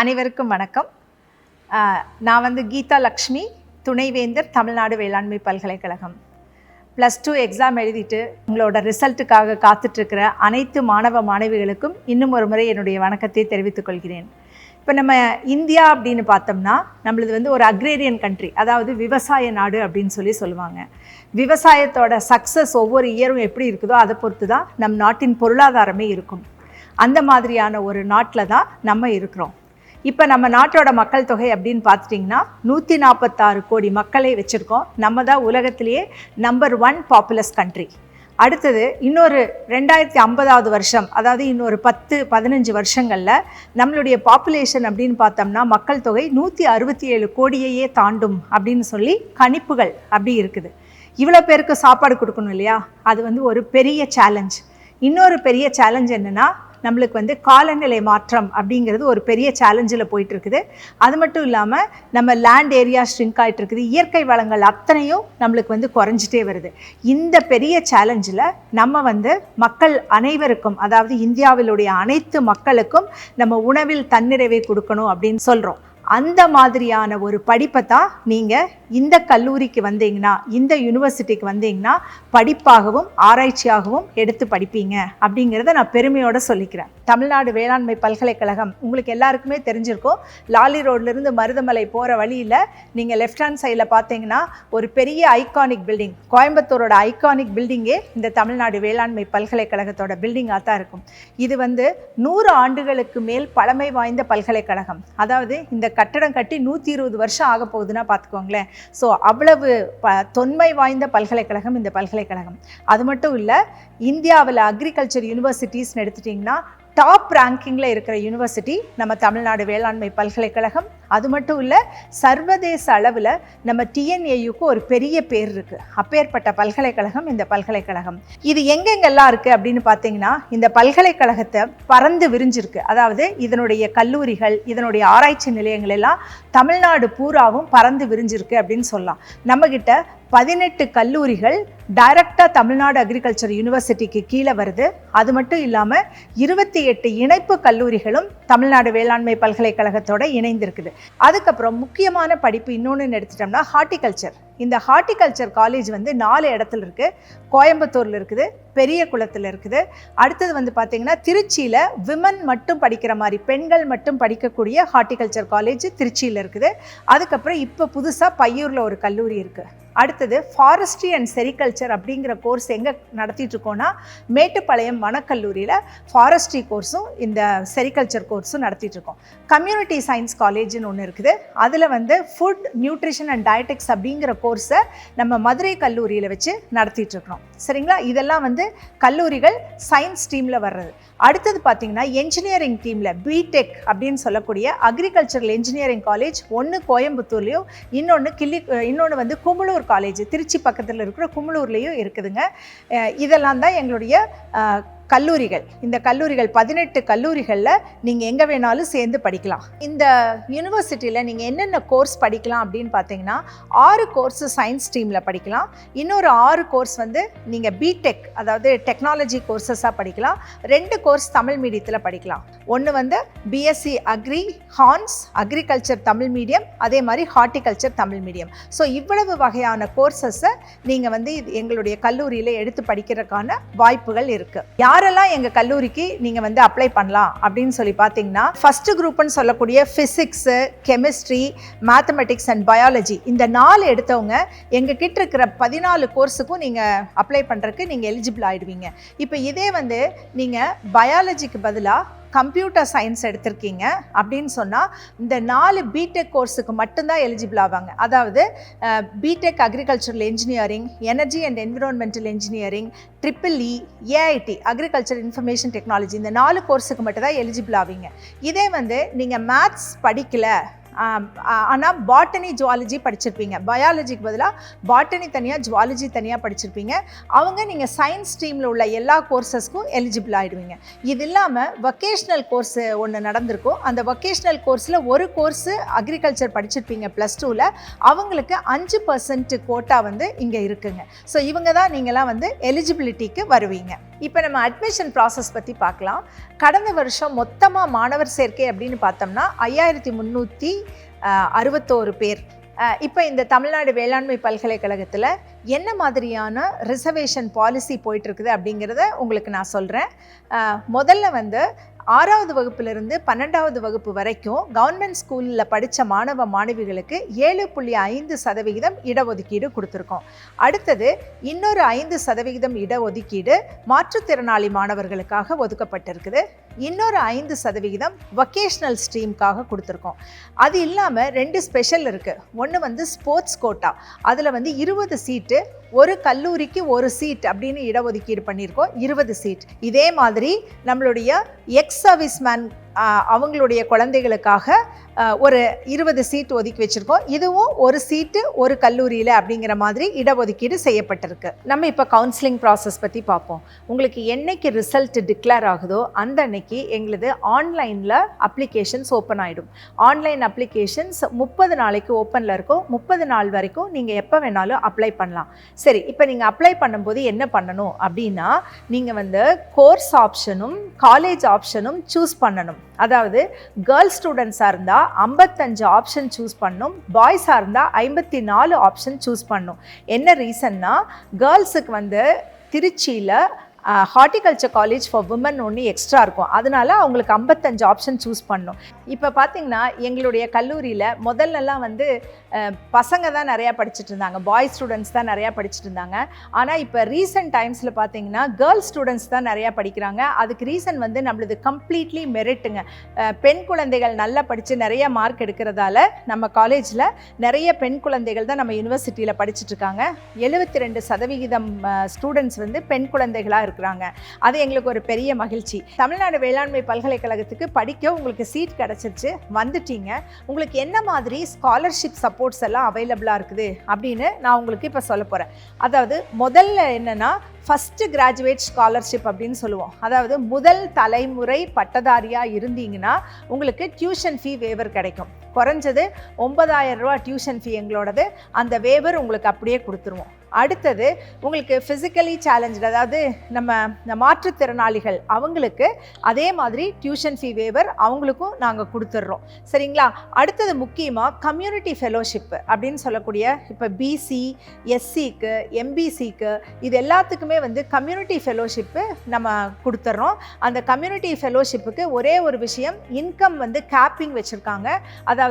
அனைவருக்கும் வணக்கம். நான் வந்து கீதா லக்ஷ்மி துணைவேந்தர் தமிழ்நாடு வேளாண்மை பல்கலைக்கழகம். ப்ளஸ் டூ எக்ஸாம் எழுதிட்டு உங்களோட ரிசல்ட்டுக்காக காத்துட்ருக்கிற அனைத்து மாணவ மாணவிகளுக்கும் இன்னும் ஒரு முறை என்னுடைய வணக்கத்தை தெரிவித்துக் கொள்கிறேன். இப்போ நம்ம இந்தியா அப்படின்னு பார்த்தோம்னா நம்மளது வந்து ஒரு அக்ரேரியன் கண்ட்ரி அதாவது விவசாய நாடு அப்படின்னு சொல்லி சொல்லுவாங்க. விவசாயத்தோட சக்ஸஸ் ஒவ்வொரு இயரும் எப்படி இருக்குதோ அதை பொறுத்து தான் நம் நாட்டின் பொருளாதாரமே இருக்கும். அந்த மாதிரியான ஒரு நாட்டில் தான் நம்ம இருக்கிறோம். இப்போ நம்ம நாட்டோட மக்கள் தொகை அப்படின்னு பார்த்துட்டிங்கன்னா நூற்றி நாற்பத்தாறு கோடி மக்களை வச்சுருக்கோம். நம்ம தான் உலகத்திலேயே நம்பர் ஒன் பாப்புலஸ் கண்ட்ரி அடுத்தது இன்னொரு ரெண்டாயிரத்தி ஐம்பதாவது வருஷம் அதாவது இன்னொரு பத்து பதினஞ்சு வருஷங்களில் நம்மளுடைய பாப்புலேஷன் அப்படின்னு பார்த்தோம்னா மக்கள் தொகை நூற்றி அறுபத்தி ஏழு கோடியையே தாண்டும் அப்படின்னு சொல்லி கணிப்புகள் அப்படி இருக்குது. இவ்வளோ பேருக்கு சாப்பாடு கொடுக்கணும் இல்லையா? அது வந்து ஒரு பெரிய சேலஞ்ச் இன்னொரு பெரிய சேலஞ்ச் என்னென்னா நம்மளுக்கு வந்து காலநிலை மாற்றம் அப்படிங்கிறது ஒரு பெரிய சேலஞ்சில் போயிட்டு இருக்குது அது மட்டும் இல்லாமல் நம்ம லேண்ட் ஏரியா ஸ்ட்ரிங்க் ஆகிட்டு இருக்குது இயற்கை வளங்கள் அத்தனையும் நம்மளுக்கு வந்து குறைஞ்சிட்டே வருது. இந்த பெரிய சேலஞ்சில் நம்ம வந்து மக்கள் அனைவருக்கும் அதாவது இந்தியாவிலுடைய அனைத்து மக்களுக்கும் நம்ம உணவில் தன்னிறைவை கொடுக்கணும் அப்படின்னு சொல்கிறோம் அந்த மாதிரியான ஒரு படிப்பை தான் நீங்கள் இந்த கல்லூரிக்கு வந்தீங்கன்னா இந்த யூனிவர்சிட்டிக்கு வந்தீங்கன்னா படிப்பாகவும் ஆராய்ச்சியாகவும் எடுத்து படிப்பீங்க. அப்படிங்கிறத நான் பெருமையோடு சொல்லிக்கிறேன். தமிழ்நாடு வேளாண்மை பல்கலைக்கழகம் உங்களுக்கு எல்லாருக்குமே தெரிஞ்சிருக்கும். லாலி ரோட்லேருந்து மருதமலை போகிற வழியில் நீங்கள் லெஃப்ட் ஹேண்ட் சைடில் பார்த்தீங்கன்னா ஒரு பெரிய ஐகானிக் பில்டிங் கோயம்புத்தூரோட ஐகானிக் பில்டிங்கே இந்த தமிழ்நாடு வேளாண்மை பல்கலைக்கழகத்தோட பில்டிங்காக தான் இருக்கும். இது வந்து நூறு ஆண்டுகளுக்கு மேல் பழமை வாய்ந்த பல்கலைக்கழகம். அதாவது இந்த கட்டடம் கட்டி நூற்றி இருபது வருஷம் ஆக போகுதுன்னா பார்த்துக்கோங்களேன் ஸோ அவ்வளவு ப தொன்மை வாய்ந்த பல்கலைக்கழகம் இந்த பல்கலைக்கழகம். அது மட்டும் இல்லை இந்தியாவில் அக்ரிகல்ச்சர் யூனிவர்சிட்டிஸ்னு எடுத்துட்டிங்கன்னா டாப் ரேங்கிங்கில் இருக்கிற யூனிவர்சிட்டி நம்ம தமிழ்நாடு வேளாண்மை பல்கலைக்கழகம் அது மட்டும் இல்லை சர்வதேச அளவில் நம்ம டிஎன்ஏயுக்கு ஒரு பெரிய பேர் இருக்குது அப்பேற்பட்ட பல்கலைக்கழகம் இந்த பல்கலைக்கழகம். இது எங்கெங்கெல்லாம் இருக்குது அப்படின்னு பார்த்தீங்கன்னா இந்த பல்கலைக்கழகத்தை பறந்து விரிஞ்சிருக்கு. அதாவது இதனுடைய கல்லூரிகள் இதனுடைய ஆராய்ச்சி நிலையங்கள் எல்லாம் தமிழ்நாடு பூராவும் பறந்து விரிஞ்சிருக்கு அப்படின்னு சொல்லலாம். நம்மக்கிட்ட பதினெட்டு கல்லூரிகள் டைரக்டாக தமிழ்நாடு அக்ரிகல்ச்சர் யூனிவர்சிட்டிக்கு கீழே வருது. அது மட்டும் இல்லாமல் இருபத்தி எட்டு இணைப்பு கல்லூரிகளும் தமிழ்நாடு வேளாண்மை பல்கலைக்கழகத்தோட இணைந்திருக்குது. அதுக்கப்புறம் முக்கியமான படிப்பு இன்னொன்று எடுத்துட்டோம்னா ஹார்ட்டிகல்ச்சர் இந்த ஹார்ட்டிகல்ச்சர் காலேஜ் வந்து நாலு இடத்துல இருக்குது கோயம்புத்தூரில் இருக்குது பெரிய குளத்தில் இருக்குது. அடுத்தது வந்து பார்த்திங்கன்னா திருச்சியில் விமன் மட்டும் படிக்கிற மாதிரி பெண்கள் மட்டும் படிக்கக்கூடிய ஹார்ட்டிகல்ச்சர் காலேஜ் திருச்சியில் இருக்குது. அதுக்கப்புறம் இப்போ புதுசாக பையூரில் ஒரு கல்லூரி இருக்குது அடுத்தது ஃபாரஸ்ட்ரி அண்ட் செரிகல்ச்சர் அப்படிங்கிற கோர்ஸ் எங்கே நடத்திட்டு இருக்கோன்னா மேட்டுப்பாளையம் வனக்கல்லூரியில் ஃபாரஸ்ட்ரி கோர்ஸும் இந்த செரிகல்ச்சர் கோர்ஸும் நடத்திட்டுருக்கோம். கம்யூனிட்டி சயின்ஸ் காலேஜ்னு ஒன்று இருக்குது. அதில் வந்து ஃபுட் நியூட்ரிஷன் அண்ட் டயட்டிக்ஸ் அப்படிங்கிற கோர்ஸை நம்ம மதுரை கல்லூரியில் வச்சு நடத்திட்டுருக்கிறோம். சரிங்களா? இதெல்லாம் வந்து கல்லூரிகள் சயின்ஸ் டீமில் வர்றது. அடுத்தது பார்த்திங்கன்னா என்ஜினியரிங் டீமில் பிடெக் அப்படின்னு சொல்லக்கூடிய அக்ரிகல்ச்சரல் என்ஜினியரிங் காலேஜ் ஒன்று கோயம்புத்தூர்லேயும் இன்னொன்று கிள்ளி இன்னொன்று வந்து கும்பலூர் காலேஜ் திருச்சி பக்கத்தில் இருக்கிற குமுளூர்லேயும் இருக்குதுங்க. இதெல்லாம் தான் எங்களுடைய கல்லூரிகள். இந்த கல்லூரிகள் பதினெட்டு கல்லூரிகளில் நீங்கள் எங்கே வேணாலும் சேர்ந்து படிக்கலாம். இந்த யூனிவர்சிட்டியில் நீங்கள் என்னென்ன கோர்ஸ் படிக்கலாம் அப்படின்னு பார்த்தீங்கன்னா ஆறு கோர்ஸ் சயின்ஸ் ஸ்ட்ரீமில் படிக்கலாம். இன்னொரு ஆறு கோர்ஸ் வந்து நீங்கள் பிடெக் அதாவது டெக்னாலஜி கோர்சஸாக படிக்கலாம். ரெண்டு கோர்ஸ் தமிழ் மீடியத்தில் படிக்கலாம். ஒன்று வந்து BSc agri hons agriculture Tamil medium அதே மாதிரி ஹார்ட்டிகல்ச்சர் தமிழ் மீடியம் ஸோ இவ்வளவு வகையான கோர்சஸை நீங்கள் வந்து இது எங்களுடைய கல்லூரியில் எடுத்து படிக்கிறதுக்கான வாய்ப்புகள் இருக்குது யார் யாரெல்லாம் எங்கள் கல்லூரிக்கு நீங்கள் வந்து அப்ளை பண்ணலாம் அப்படின்னு சொல்லி பார்த்தீங்கன்னா ஃபஸ்ட்டு குரூப்னு சொல்லக்கூடிய physics chemistry mathematics and biology இந்த நாலு எடுத்தவங்க எங்கள் கிட்ட இருக்கிற பதினாலு கோர்ஸுக்கும் நீங்கள் அப்ளை பண்ணுறதுக்கு நீங்கள் எலிஜிபிள் ஆகிடுவீங்க இப்போ இதே வந்து நீங்கள் பயாலஜிக்கு பதிலாக கம்ப்யூட்டர் சயின்ஸ் எடுத்திருக்கீங்க அப்படின்னு சொன்னால் இந்த நாலு பிடெக் கோர்ஸுக்கு மட்டும்தான் எலிஜிபிள் ஆவாங்க. அதாவது BTech agricultural engineering energy and environmental engineering triple E AIT agriculture information technology இந்த நாலு கோர்ஸுக்கு மட்டும் தான் எலிஜிபிள் ஆவீங்க. இதே வந்து நீங்கள் மேத்ஸ் படிக்கலை ஆனால் பாட்டனி ஜுவாலஜி படிச்சிருப்பீங்க. பயாலஜிக்கு பதிலாக பாட்டனி தனியாக ஜுவாலஜி தனியாக படிச்சிருப்பீங்க. அவங்க நீங்கள் சயின்ஸ் ஸ்ட்ரீமில் உள்ள எல்லா கோர்சஸ்க்கும் எலிஜிபிள் ஆகிடுவீங்க இது இல்லாமல் வொக்கேஷ்னல் கோர்ஸ் ஒன்று நடந்திருக்கும். அந்த வொக்கேஷ்னல் கோர்ஸில் ஒரு கோர்ஸு அக்ரிகல்ச்சர் படிச்சிருப்பீங்க ப்ளஸ் டூவில் அவங்களுக்கு அஞ்சு பர்சன்ட் கோட்டா வந்து இங்கே இருக்குங்க. ஸோ இவங்க தான் நீங்களாம் வந்து எலிஜிபிலிட்டிக்கு வருவீங்க. இப்போ நம்ம அட்மிஷன் ப்ராசஸ் பற்றி பார்க்கலாம். கடந்த வருஷம் மொத்தமாக மாணவர் சேர்க்கை அப்படின்னு பார்த்தோம்னா ஐயாயிரத்தி முந்நூற்றி அறுபத்தோரு பேர். இப்போ இந்த தமிழ்நாடு வேளாண்மை பல்கலைக்கழகத்தில் என்ன மாதிரியான ரிசர்வேஷன் பாலிசி போயிட்டுருக்குது அப்படிங்கிறத உங்களுக்கு நான் சொல்கிறேன் முதல்ல வந்து ஆறாவது வகுப்பிலிருந்து பன்னெண்டாவது வகுப்பு வரைக்கும் கவர்மெண்ட் ஸ்கூலில் படித்த மாணவ மாணவிகளுக்கு ஏழு புள்ளி ஐந்து சதவிகிதம் இடஒதுக்கீடு கொடுத்துருக்கோம். அடுத்தது இன்னொரு ஐந்து சதவிகிதம் இடஒதுக்கீடு மாற்றுத்திறனாளி மாணவர்களுக்காக ஒதுக்கப்பட்டிருக்குது. இன்னொரு ஐந்து சதவிகிதம் வொக்கேஷ்னல் ஸ்ட்ரீம்காக கொடுத்துருக்கோம். அது இல்லாமல் ரெண்டு ஸ்பெஷல் இருக்குது ஒன்று வந்து ஸ்போர்ட்ஸ் கோட்டா அதில் வந்து இருபது சீட்டு ஒரு கல்லூரிக்கு ஒரு சீட் அப்படின்னு இடஒதுக்கீடு பண்ணியிருக்கோம். இருபது சீட் இதே மாதிரி நம்மளுடைய எக்ஸ் சர்வீஸ் மேன் அவங்களுடைய குழந்தைகளுக்காக ஒரு இருபது சீட் ஒதுக்கி வச்சுருக்கோம். இதுவும் ஒரு சீட்டு ஒரு கல்லூரியில் அப்படிங்கிற மாதிரி இடஒதுக்கீடு செய்யப்பட்டிருக்கு. நம்ம இப்போ கவுன்சிலிங் ப்ராசஸ் பற்றி பார்ப்போம். உங்களுக்கு என்னைக்கு ரிசல்ட் டிக்ளேர் ஆகுதோ அந்த அன்னைக்கு எங்களது ஆன்லைனில் அப்ளிகேஷன்ஸ் ஓப்பன் ஆகிடும் ஆன்லைன் அப்ளிகேஷன்ஸ் முப்பது நாளைக்கு ஓப்பனில் இருக்கும். முப்பது நாள் வரைக்கும் நீங்கள் எப்போ வேணாலும் அப்ளை பண்ணலாம். சரி இப்போ நீங்கள் அப்ளை பண்ணும்போது என்ன பண்ணணும் அப்படின்னா நீங்கள் வந்து கோர்ஸ் ஆப்ஷனும் காலேஜ் ஆப்ஷனும் சூஸ் பண்ணணும். அதாவது கேர்ள்ஸ் ஸ்டூடெண்ட்ஸாக இருந்தால் ஐம்பத்தஞ்சு ஆப்ஷன் சூஸ் பண்ணும் பாய்ஸாக இருந்தால் ஐம்பத்தி நாலு ஆப்ஷன் சூஸ் பண்ணும். என்ன ரீசன்னா கேர்ள்ஸுக்கு வந்து திருச்சியில் ஹார்டிகல்ச்சர் காலேஜ் ஃபார் உமன் ஒன்று எக்ஸ்ட்ரா இருக்கும். அதனால அவங்களுக்கு ஐம்பத்தஞ்சு ஆப்ஷன் சூஸ் பண்ணும் இப்போ பார்த்திங்கன்னா எங்களுடைய கல்லூரியில் முதல்லலாம் வந்து பசங்க தான் நிறையா படிச்சுட்டு இருந்தாங்க. பாய்ஸ் ஸ்டூடெண்ட்ஸ் தான் நிறையா படிச்சுட்டு இருந்தாங்க. ஆனால் இப்போ ரீசெண்ட் டைம்ஸில் பார்த்தீங்கன்னா கேர்ள்ஸ் ஸ்டூடெண்ட்ஸ் தான் நிறையா படிக்கிறாங்க. அதுக்கு ரீசன் வந்து நம்மளது கம்ப்ளீட்லி மெரிட்டுங்க பெண் குழந்தைகள் நல்லா படித்து நிறைய மார்க் எடுக்கிறதால நம்ம காலேஜில் நிறைய பெண் குழந்தைகள் தான் நம்ம யூனிவர்சிட்டியில் படிச்சுட்டு இருக்காங்க. எழுபத்தி ரெண்டு சதவிகிதம் ஸ்டூடெண்ட்ஸ் வந்து பெண் குழந்தைகளாக இருக்கிறாங்க. அது எங்களுக்கு ஒரு பெரிய மகிழ்ச்சி. தமிழ்நாடு வேளாண்மை பல்கலைக்கழகத்துக்கு படிக்க உங்களுக்கு சீட் கிடச்சிருச்சு வந்துட்டீங்க. உங்களுக்கு என்ன மாதிரி ஸ்காலர்ஷிப் சப்போர்ட்ஸ் எல்லாம் அவைலபிளாக இருக்குது அப்படின்னு நான் உங்களுக்கு இப்போ சொல்ல போகிறேன் அதாவது முதல்ல என்னென்னா ஃபஸ்ட்டு கிராஜுவேட் ஸ்காலர்ஷிப் அப்படின்னு சொல்லுவோம். அதாவது முதல் தலைமுறை பட்டதாரியாக இருந்தீங்கன்னா உங்களுக்கு டியூஷன் ஃபீ வேவர் கிடைக்கும். குறைஞ்சது ஒன்பதாயிரம் ரூபா டியூஷன் ஃபீ எங்களோடது. அந்த வேவர் உங்களுக்கு அப்படியே கொடுத்துருவோம். அடுத்தது உங்களுக்கு ஃபிசிக்கலி சேலஞ்சு அதாவது நம்ம மாற்றுத்திறனாளிகள் அவங்களுக்கு அதே மாதிரி டியூஷன் ஃபீ வேவர் அவங்களுக்கும் நாங்கள் கொடுத்துட்றோம். சரிங்களா? அடுத்தது முக்கியமாக கம்யூனிட்டி ஃபெலோஷிப் அப்படின்னு சொல்லக்கூடிய இப்போ பிசி எஸ்சிக்கு எம்பிசிக்கு இது எல்லாத்துக்குமே வந்து கம்யூனிட்டி ஃபெலோஷிப்பு நம்ம கொடுத்துட்றோம். அந்த கம்யூனிட்டி ஃபெலோஷிப்புக்கு ஒரே ஒரு விஷயம் இன்கம் வந்து கேப்பிங் வச்சுருக்காங்க. அதாவது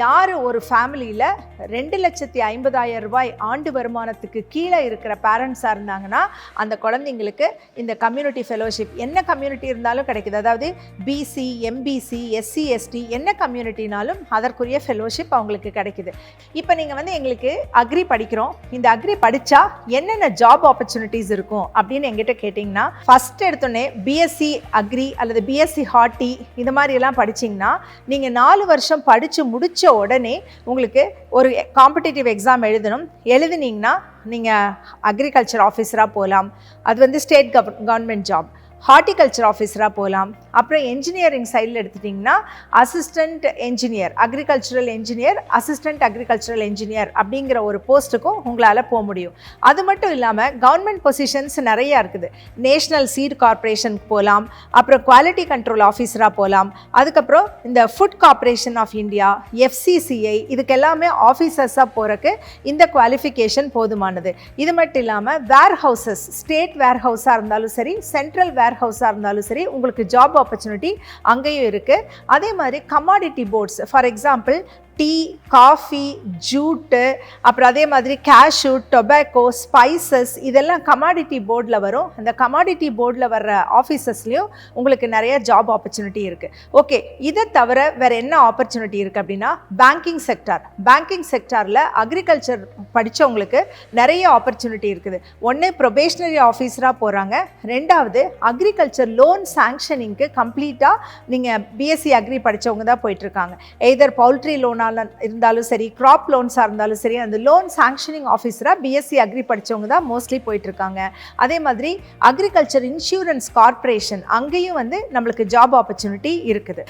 யார் ஒரு ஃபேமிலியில் ரெண்டு லட்சத்தி ஐம்பதாயிரம் ரூபாய் ஆண்டு வருமானத்துக்கு கீழே இருக்கிற பேரண்ட்ஸாக இருந்தாங்கன்னா அந்த குழந்தைங்களுக்கு இந்த கம்யூனிட்டி ஃபெலோஷிப் என்ன கம்யூனிட்டி இருந்தாலும் கிடைக்குது. அதாவது பிசி எம்பிசி எஸ்சி எஸ்டி என்ன கம்யூனிட்டினாலும் அதற்குரிய ஃபெலோஷிப் அவங்களுக்கு கிடைக்குது. இப்போ நீங்கள் வந்து எங்களுக்கு அக்ரி படிக்கிறோம். இந்த அக்ரி படித்தா என்னென்ன ஜாப் ஆப்பர்ச்சுனிட்டிஸ் இருக்கும் அப்படின்னு எங்கிட்ட கேட்டிங்கன்னா ஃபஸ்ட் எடுத்தோடனே பிஎஸ்சி அக்ரி அல்லது பிஎஸ்சி ஹார்டி இந்த மாதிரி எல்லாம் படிச்சிங்கன்னா நீங்கள் நாலு வருஷம் படித்து முடித்த உடனே உங்களுக்கு ஒரு காம்படிட்டிவ் எக்ஸாம் எழுதணும். எழுதுனீங்கன்னா நீங்கள் அக்ரிகல்ச்சர் ஆஃபீஸராக போகலாம் அது வந்து state gov government job horticulture ஆஃபீஸராக போகலாம். அப்புறம் என்ஜினியரிங் சைடில் எடுத்துட்டிங்கன்னா assistant engineer agricultural engineer assistant agricultural engineer அப்படிங்கிற ஒரு போஸ்ட்டுக்கும் உங்களால் போக முடியும். அது மட்டும் இல்லாமல் கவர்மெண்ட் பொசிஷன்ஸ் நிறையா இருக்குது. நேஷ்னல் சீட் கார்பரேஷனுக்கு போகலாம் அப்புறம் குவாலிட்டி கண்ட்ரோல் ஆஃபீஸராக போகலாம் அதுக்கப்புறம் இந்த Food Corporation of India FCCI இதுக்கு எல்லாமே ஆஃபீஸர்ஸாக போகிறக்கு இந்த குவாலிஃபிகேஷன் போதுமானது. இது மட்டும் இல்லாமல் வேர் ஹவுசஸ் ஸ்டேட் வேர் ஹவுஸாக இருந்தாலும் சரி சென்ட்ரல் வேர் வேர் ஹவுஸாக இருந்தாலும் சரி உங்களுக்கு ஜாப் ஆப்பர்ச்சுனிட்டி அங்கேயும் இருக்குது அதே மாதிரி commodity boards for example tea coffee jute அப்புறம் அதே மாதிரி கேஷ்யூ டொபேக்கோ ஸ்பைசஸ் இதெல்லாம் கமாடிட்டி போர்டில் வரும். அந்த கமாடிட்டி போர்டில் வர்ற ஆஃபீஸஸ்லேயும் உங்களுக்கு நிறைய ஜாப் ஆப்பர்ச்சுனிட்டி இருக்குது ஓகே இதை தவிர வேறு என்ன ஆப்பர்ச்சுனிட்டி இருக்குது அப்படின்னா பேங்கிங் செக்டார் பேங்கிங் செக்டாரில் அக்ரிகல்ச்சர் படித்தவங்களுக்கு நிறைய ஆப்பர்ச்சுனிட்டி இருக்குது. ஒன்று ப்ரொபேஷ்னரி ஆஃபீஸராக போகிறாங்க ரெண்டாவது அக்ரிகல்ச்சர் லோன் சாங்ஷனிங்க்கு கம்ப்ளீட்டாக நீங்கள் பிஎஸ்சி அக்ரி படித்தவங்க தான் போயிட்டுருக்காங்க எய்தர் பவுல்ட்ரி லோன் லோனாக இருந்தாலும் சரி க்ராப் லோன்ஸாக இருந்தாலும் சரி அந்த லோன் சாங்ஷனிங் ஆஃபீஸராக பிஎஸ்சி அக்ரி படித்தவங்க தான் மோஸ்ட்லி போயிட்டுருக்காங்க அதே மாதிரி அக்ரிகல்ச்சர் இன்சூரன்ஸ் கார்ப்பரேஷன் அங்கேயும் வந்து நம்மளுக்கு ஜாப் ஆப்பர்ச்சுனிட்டி இருக்குது.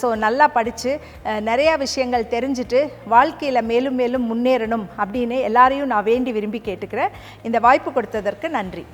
ஸோ நல்லா படித்து நிறையா விஷயங்கள் தெரிஞ்சுட்டு வாழ்க்கையில் மேலும் மேலும் முன்னேறணும் அப்படின்னு எல்லாரையும் நான் வேண்டி விரும்பி கேட்டுக்கிறேன். இந்த வாய்ப்பு கொடுத்ததற்கு நன்றி.